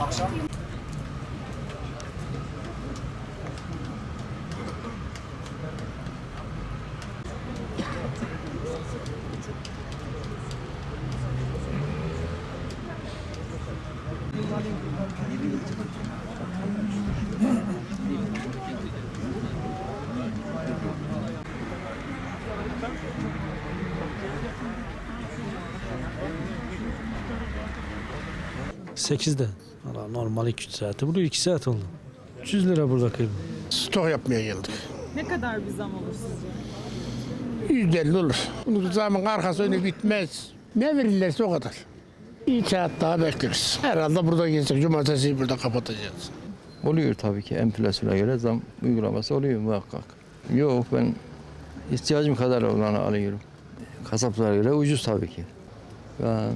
Akşam Thank you. Sekizde. Valla normal 2 saati. Burada 2 saat oldu. 300 lira burada kıyma. Stok yapmaya geldik. Ne kadar bir zam olur sizce? 150 olur. Bunun zaman arkası önü bitmez. Ne verirlerse o kadar. Bir saat daha bekleriz. Herhalde burada geçecek. Cumartesi burada kapatacağız. Oluyor tabii ki enflasyona göre zam uygulaması oluyor muhakkak. Yok ben ihtiyacım kadar olanı alıyorum. Kasaplara göre ucuz tabii ki. Yani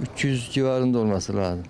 300 civarında olması lazım.